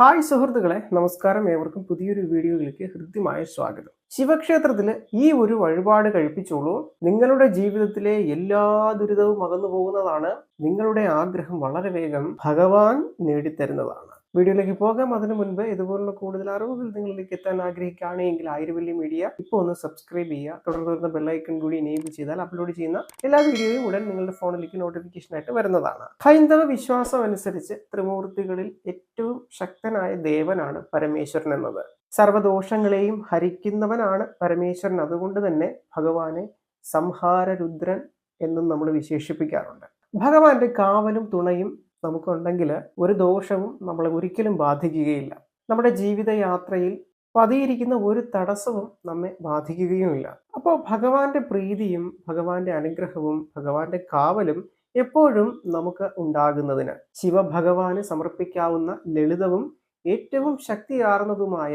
Hi സുഹൃത്തുക്കളെ നമസ്കാരം. ഏവർക്കും പുതിയൊരു വീഡിയോയിലേക്ക് ഹൃദ്യമായ സ്വാഗതം. ശിവക്ഷേത്രത്തിൽ ഈ ഒരു വഴിപാട് കഴിപ്പിച്ചോളൂ. നിങ്ങളുടെ ജീവിതത്തിലെ എല്ലാ ദുരിതവും അകന്നു പോകുന്നതാണ് നിങ്ങളുടെ ആഗ്രഹം വളരെ വേഗം ഭഗവാൻ നേടിത്തരുന്നതാണ്. വീഡിയോയിലേക്ക് പോകാം. അതിനു മുൻപ് ഇതുപോലുള്ള കൂടുതൽ അറിവുകൾ നിങ്ങളിലേക്ക് എത്താൻ ആഗ്രഹിക്കുകയാണെങ്കിൽ ആയിരവല്ലി മീഡിയ ഇപ്പോൾ ഒന്ന് സബ്സ്ക്രൈബ് ചെയ്യുക. തുടർന്ന് വരുന്ന ബെല്ലൈക്കൺ കൂടി എനേബിൾ ചെയ്താൽ അപ്ലോഡ് ചെയ്യുന്ന എല്ലാ വീഡിയോയും ഉടൻ നിങ്ങളുടെ ഫോണിലേക്ക് നോട്ടിഫിക്കേഷൻ ആയിട്ട് വരുന്നതാണ്. ഹൈന്ദവ വിശ്വാസം അനുസരിച്ച് ത്രിമൂർത്തികളിൽ ഏറ്റവും ശക്തനായ ദേവനാണ് പരമേശ്വരൻ എന്നത്. സർവദോഷങ്ങളെയും ഹരിക്കുന്നവനാണ് പരമേശ്വരൻ. അതുകൊണ്ട് തന്നെ ഭഗവാനെ സംഹാരരുദ്രൻ എന്നും നമ്മൾ വിശേഷിപ്പിക്കാറുണ്ട്. ഭഗവാന്റെ കാവലും തുണയും നമുക്കുണ്ടെങ്കിൽ ഒരു ദോഷവും നമ്മളെ ഒരിക്കലും ബാധിക്കുകയില്ല. നമ്മുടെ ജീവിതയാത്രയിൽ പതിയിരിക്കുന്ന ഒരു തടസ്സവും നമ്മെ ബാധിക്കുകയുമില്ല. അപ്പോൾ ഭഗവാന്റെ പ്രീതിയും ഭഗവാന്റെ അനുഗ്രഹവും ഭഗവാന്റെ കാവലും എപ്പോഴും നമുക്ക് ഉണ്ടാകുന്നതിന് ശിവഭഗവാന് സമർപ്പിക്കാവുന്ന ലളിതവും ഏറ്റവും ശക്തിയാർന്നതുമായ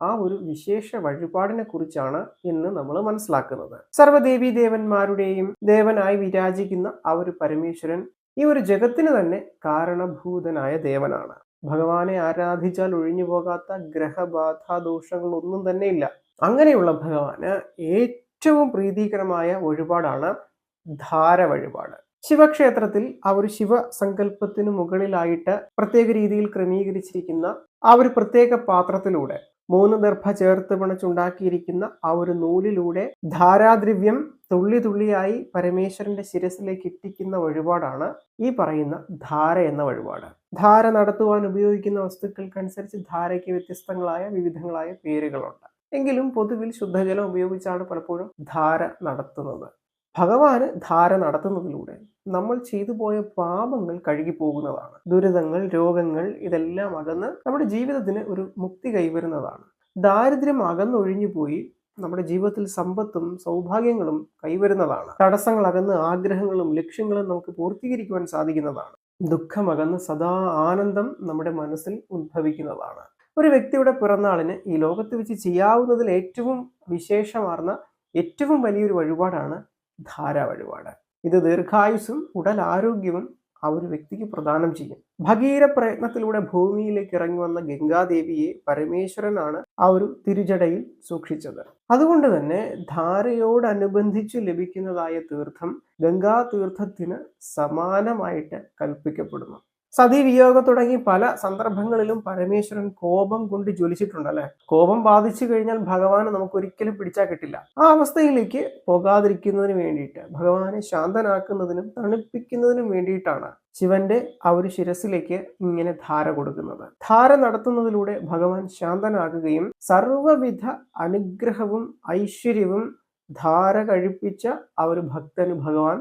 ആ ഒരു വിശേഷ വഴിപാടിനെ കുറിച്ചാണ് ഇന്ന് നമ്മൾ മനസ്സിലാക്കുന്നത്. സർവദേവീ ദേവന്മാരുടെയും ദേവനായി വിരാജിക്കുന്ന ആ ഒരു പരമേശ്വരൻ ഈ ഒരു ജഗത്തിന് തന്നെ കാരണഭൂതനായ ദേവനാണ്. ഭഗവാനെ ആരാധിച്ചാൽ ഒഴിഞ്ഞു പോകാത്ത ഗ്രഹബാധ ദോഷങ്ങളൊന്നും തന്നെ ഇല്ല. അങ്ങനെയുള്ള ഭഗവാന് ഏറ്റവും പ്രീതികരമായ വഴിപാടാണ് ധാര വഴിപാട്. ശിവക്ഷേത്രത്തിൽ ആ ഒരു ശിവസങ്കല്പത്തിന് മുകളിലായിട്ട് പ്രത്യേക രീതിയിൽ ക്രമീകരിച്ചിരിക്കുന്ന ആ ഒരു പ്രത്യേക പാത്രത്തിലൂടെ മൂന്ന് ദർഭ ചേർത്ത് പിണച്ചുണ്ടാക്കിയിരിക്കുന്ന ആ ഒരു നൂലിലൂടെ ധാരാദ്രവ്യം തുള്ളി തുള്ളിയായി പരമേശ്വരന്റെ ശിരസിലേക്ക് ഇട്ടിക്കുന്ന വഴിപാടാണ് ഈ പറയുന്ന ധാര എന്ന വഴിപാട്. ധാര നടത്തുവാൻ ഉപയോഗിക്കുന്ന വസ്തുക്കൾക്കനുസരിച്ച് ധാരയ്ക്ക് വ്യത്യസ്തങ്ങളായ വിവിധങ്ങളായ പേരുകളുണ്ട്. എങ്കിലും പൊതുവിൽ ശുദ്ധജലം ഉപയോഗിച്ചാണ് പലപ്പോഴും ധാര നടത്തുന്നത്. ഭഗവാന് ധാര നടത്തുന്നതിലൂടെ നമ്മൾ ചെയ്തു പോയ പാപങ്ങൾ കഴുകിപ്പോകുന്നതാണ്. ദുരിതങ്ങൾ രോഗങ്ങൾ ഇതെല്ലാം അകന്ന് നമ്മുടെ ജീവിതത്തിന് ഒരു മുക്തി കൈവരുന്നതാണ്. ദാരിദ്ര്യം അകന്നൊഴിഞ്ഞു പോയി നമ്മുടെ ജീവിതത്തിൽ സമ്പത്തും സൗഭാഗ്യങ്ങളും കൈവരുന്നതാണ്. തടസ്സങ്ങൾ അകന്ന് ആഗ്രഹങ്ങളും ലക്ഷ്യങ്ങളും നമുക്ക് പൂർത്തീകരിക്കുവാൻ സാധിക്കുന്നതാണ്. ദുഃഖമകന്ന് സദാ ആനന്ദം നമ്മുടെ മനസ്സിൽ ഉദ്ഭവിക്കുന്നതാണ് ഒരു വ്യക്തിയുടെ പിറന്നാളിന് ഈ ലോകത്ത് വെച്ച് ചെയ്യാവുന്നതിൽ ഏറ്റവും വിശേഷമാർന്ന ഏറ്റവും വലിയൊരു വഴിപാടാണ് ധാര ഇത് ദീർഘായുസും ഉടൽ ആരോഗ്യവും ആ ഒരു വ്യക്തിക്ക് പ്രദാനം ചെയ്യും. ഭഗീര പ്രയത്നത്തിലൂടെ ഭൂമിയിലേക്ക് ഇറങ്ങി വന്ന ഗംഗാദേവിയെ പരമേശ്വരനാണ് ആ ഒരു തിരുജടയിൽ സൂക്ഷിച്ചത്. അതുകൊണ്ട് തന്നെ ധാരയോടനുബന്ധിച്ച് ലഭിക്കുന്നതായ തീർത്ഥം ഗംഗാ തീർത്ഥത്തിന് സമാനമായിട്ട് കൽപ്പിക്കപ്പെടുന്നു. സതീവിയോഗം തുടങ്ങി പല സന്ദർഭങ്ങളിലും പരമേശ്വരൻ കോപം കൊണ്ട് ജ്വലിച്ചിട്ടുണ്ട് അല്ലെ കോപം ബാധിച്ചു കഴിഞ്ഞാൽ ഭഗവാനെ നമുക്ക് ഒരിക്കലും പിടിച്ചാൽ കിട്ടില്ല. ആ അവസ്ഥയിലേക്ക് പോകാതിരിക്കുന്നതിന് വേണ്ടിയിട്ട് ഭഗവാനെ ശാന്തനാക്കുന്നതിനും തണുപ്പിക്കുന്നതിനും വേണ്ടിയിട്ടാണ് ശിവന്റെ ആ ഒരു ശിരസിലേക്ക് ഇങ്ങനെ ധാര കൊടുക്കുന്നത്. ധാര നടത്തുന്നതിലൂടെ ഭഗവാൻ ശാന്തനാകുകയും സർവവിധ അനുഗ്രഹവും ഐശ്വര്യവും ധാര കഴിപ്പിച്ച ആ ഒരു ഭക്തന് ഭഗവാൻ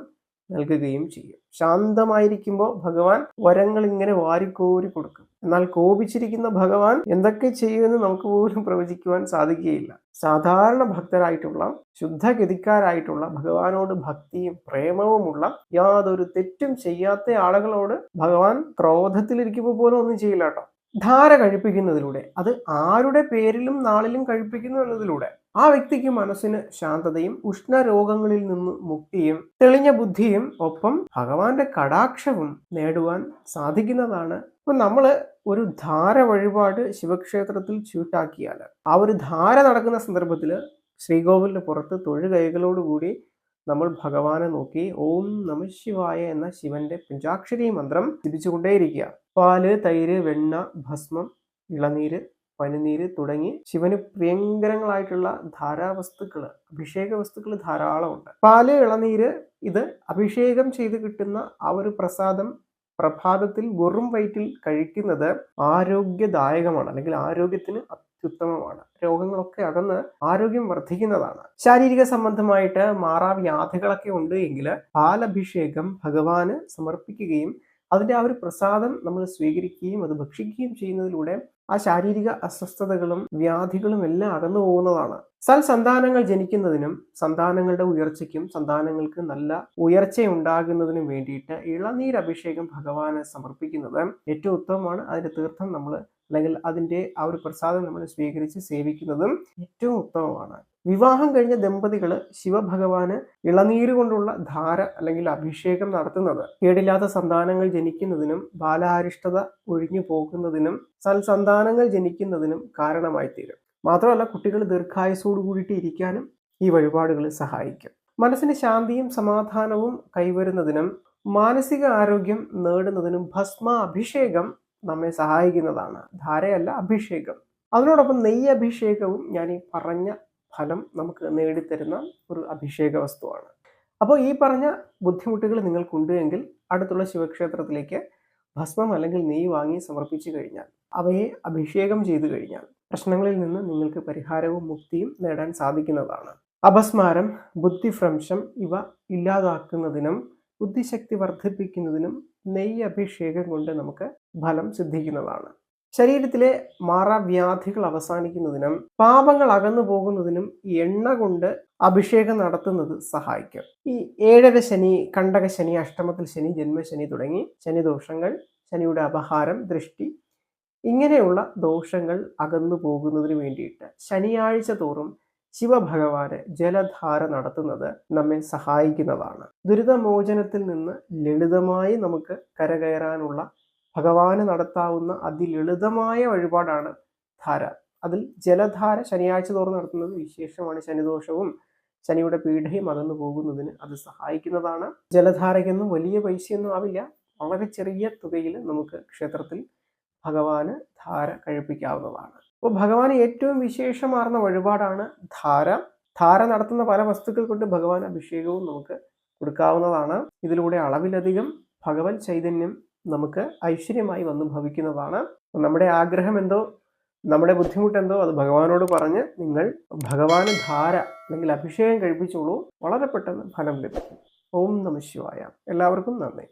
നൽകുകയും ചെയ്യും. ശാന്തമായിരിക്കുമ്പോൾ ഭഗവാൻ വരങ്ങൾ ഇങ്ങനെ വാരിക്കോരി കൊടുക്കും. എന്നാൽ കോപിച്ചിരിക്കുന്ന ഭഗവാൻ എന്തൊക്കെ ചെയ്യുമെന്ന് നമുക്ക് പോലും പ്രവചിക്കുവാൻ സാധിക്കുകയില്ല. സാധാരണ ഭക്തരായിട്ടുള്ള ശുദ്ധഗതിക്കാരായിട്ടുള്ള ഭഗവാനോട് ഭക്തിയും പ്രേമവുമുള്ള യാതൊരു തെറ്റും ചെയ്യാത്ത ആളുകളോട് ഭഗവാൻ ക്രോധത്തിലിരിക്കുമ്പോൾ പോലും ഒന്നും ചെയ്യില്ല കേട്ടോ. ധാര കഴിപ്പിക്കുന്നതിലൂടെ അത് ആരുടെ പേരിലും നാളിലും കഴിപ്പിക്കുന്നു എന്നതിലൂടെ ആ വ്യക്തിക്ക് മനസ്സിന് ശാന്തതയും ഉഷ്ണരോഗങ്ങളിൽ നിന്ന് മുക്തിയും തെളിഞ്ഞ ബുദ്ധിയും ഒപ്പം ഭഗവാന്റെ കടാക്ഷവും നേടുവാൻ സാധിക്കുന്നതാണ്. ഇപ്പൊ നമ്മൾ ഒരു ധാര വഴിപാട് ശിവക്ഷേത്രത്തിൽ ചൂട്ടാക്കിയാൽ ആ ഒരു ധാര നടക്കുന്ന സന്ദർഭത്തിൽ ശ്രീകോവിലിന് പുറത്ത് തൊഴുകൈകളോടുകൂടി നമ്മൾ ഭഗവാനെ നോക്കി ഓം നമ ശിവായ എന്ന ശിവന്റെ പഞ്ചാക്ഷരി മന്ത്രം ജപിച്ചുകൊണ്ടേയിരിക്കുക. പാൽ തൈര് വെണ്ണ ഭസ്മം ഇളനീര് പനിനീര് തുടങ്ങി ശിവന് പ്രിയങ്കരങ്ങളായിട്ടുള്ള ധാരാവസ്തുക്കൾ അഭിഷേക വസ്തുക്കൾ ധാരാളമുണ്ട്. പാൽ ഇളനീര് ഇത് അഭിഷേകം ചെയ്ത് കിട്ടുന്ന ആ ഒരു പ്രസാദം പ്രഭാതത്തിൽ വെറും വയറ്റിൽ കഴിക്കുന്നത് ആരോഗ്യദായകമാണ് അല്ലെങ്കിൽ ആരോഗ്യത്തിന് അത്യുത്തമമാണ്. രോഗങ്ങളൊക്കെ അകന്ന് ആരോഗ്യം വർദ്ധിക്കുന്നതാണ്. ശാരീരിക സംബന്ധമായിട്ട് മാറാവ്യാധികളൊക്കെ ഉണ്ട് എങ്കിൽ പാലഭിഷേകം ഭഗവാന് സമർപ്പിക്കുകയും അതിന്റെ ആ ഒരു പ്രസാദം നമ്മൾ സ്വീകരിക്കുകയും അത് ഭക്ഷിക്കുകയും ചെയ്യുന്നതിലൂടെ ആ ശാരീരിക അസ്വസ്ഥതകളും വ്യാധികളും എല്ലാം അകന്നു പോകുന്നതാണ്. സൽ സന്താനങ്ങൾ ജനിക്കുന്നതിനും സന്താനങ്ങളുടെ ഉയർച്ചയ്ക്കും സന്താനങ്ങൾക്ക് നല്ല ഉയർച്ച ഉണ്ടാകുന്നതിനും വേണ്ടിയിട്ട് ഇളനീരഭിഷേകം ഭഗവാനെ സമർപ്പിക്കുന്നത് ഏറ്റവും ഉത്തമമാണ്. അതിന്റെ തീർത്ഥം നമ്മൾ അല്ലെങ്കിൽ അതിന്റെ ആ ഒരു പ്രസാദം നമ്മൾ സ്വീകരിച്ച് സേവിക്കുന്നതും ഏറ്റവും ഉത്തമമാണ്. വിവാഹം കഴിഞ്ഞ ദമ്പതികൾ ശിവഭഗവാന് ഇളനീര് കൊണ്ടുള്ള ധാര അല്ലെങ്കിൽ അഭിഷേകം നടത്തുന്നത്. കേടില്ലാത്ത സന്താനങ്ങൾ ജനിക്കുന്നതിനും ബാലാരിഷ്ടത ഒഴിഞ്ഞു പോകുന്നതിനും സൽസന്താനങ്ങൾ ജനിക്കുന്നതിനും കാരണമായി തീരും മാത്രമല്ല കുട്ടികൾ ദീർഘായുസോട് കൂടിയിട്ട് ഇരിക്കാനും ഈ വഴിപാടുകൾ സഹായിക്കും. മനസ്സിന് ശാന്തിയും സമാധാനവും കൈവരുന്നതിനും മാനസിക ആരോഗ്യം നേടുന്നതിനും ഭസ്മ അഭിഷേകം നമ്മെ സഹായിക്കുന്നതാണ്. ധാരയല്ല അഭിഷേകം. അതിനോടൊപ്പം നെയ്യ് അഭിഷേകവും ഞാൻ ഈ പറഞ്ഞ ഫലം നമുക്ക് നേടിത്തരുന്ന ഒരു അഭിഷേക വസ്തുവാണ്. അപ്പോൾ ഈ പറഞ്ഞ ബുദ്ധിമുട്ടുകൾ നിങ്ങൾക്കുണ്ട് എങ്കിൽ അടുത്തുള്ള ശിവക്ഷേത്രത്തിലേക്ക് ഭസ്മം അല്ലെങ്കിൽ നെയ്യ് വാങ്ങി സമർപ്പിച്ചു കഴിഞ്ഞാൽ അവയെ അഭിഷേകം ചെയ്തു കഴിഞ്ഞാൽ പ്രശ്നങ്ങളിൽ നിന്ന് നിങ്ങൾക്ക് പരിഹാരവും മുക്തിയും നേടാൻ സാധിക്കുന്നതാണ്. അപസ്മാരം ബുദ്ധിഭ്രംശം ഇവ ഇല്ലാതാക്കുന്നതിനും ബുദ്ധിശക്തി വർദ്ധിപ്പിക്കുന്നതിനും നെയ്യ് അഭിഷേകം കൊണ്ട് നമുക്ക് ഫലം സിദ്ധിക്കുന്നതാണ്. ശരീരത്തിലെ മറവ്യാധികൾ അവസാനിക്കുന്നതിനും പാപങ്ങൾ അകന്നു പോകുന്നതിനും എണ്ണ കൊണ്ട് അഭിഷേകം നടത്തുന്നത് സഹായിക്കും. ഈ ഏഴര ശനി കണ്ടക ശനി അഷ്ടമത്തിൽ ശനി ജന്മശനി തുടങ്ങി ശനിദോഷങ്ങൾ ശനിയുടെ അപഹാരം ദൃഷ്ടി ഇങ്ങനെയുള്ള ദോഷങ്ങൾ അകന്നു പോകുന്നതിന് വേണ്ടിയിട്ട് ശനിയാഴ്ച തോറും ശിവഭഗവാന് ജലധാര നടത്തുന്നത് നമ്മെ സഹായിക്കുന്നതാണ്. ദുരിതമോചനത്തിൽ നിന്ന് ലളിതമായി നമുക്ക് കരകയറാനുള്ള ഭഗവാന് നടത്താവുന്ന അതിലളിതമായ വഴിപാടാണ് ധാര. അതിൽ ജലധാര ശനിയാഴ്ച തോറും നടത്തുന്നത് വിശേഷമാണ്. ശനിദോഷവും ശനിയുടെ പീഠയും അകന്നു പോകുന്നതിന് അത് സഹായിക്കുന്നതാണ്. ജലധാരയ്ക്കൊന്നും വലിയ പൈസയൊന്നും ആവില്ല. വളരെ ചെറിയ തുകയിൽ നമുക്ക് ക്ഷേത്രത്തിൽ ഭഗവാന് ധാര കഴിപ്പിക്കാവുന്നതാണ്. അപ്പോൾ ഭഗവാന് ഏറ്റവും വിശേഷമാർന്ന വഴിപാടാണ് ധാര. ധാര നടത്തുന്ന പല വസ്തുക്കൾ കൊണ്ട് ഭഗവാൻ അഭിഷേകവും നമുക്ക് കൊടുക്കാവുന്നതാണ്. ഇതിലൂടെ അളവിലധികം ഭഗവത് ചൈതന്യം നമുക്ക് ഐശ്വര്യമായി വന്ന് ഭവിക്കുന്നതാണ്. നമ്മുടെ ആഗ്രഹം എന്തോ നമ്മുടെ ബുദ്ധിമുട്ടെന്തോ അത് ഭഗവാനോട് പറഞ്ഞ് നിങ്ങൾ ഭഗവാന് ധാര അല്ലെങ്കിൽ അഭിഷേകം കഴിപ്പിച്ചോളൂ. വളരെ പെട്ടെന്ന് ഫലം ലഭിക്കും. ഓം നമ ശിവായ. എല്ലാവർക്കും നന്ദി.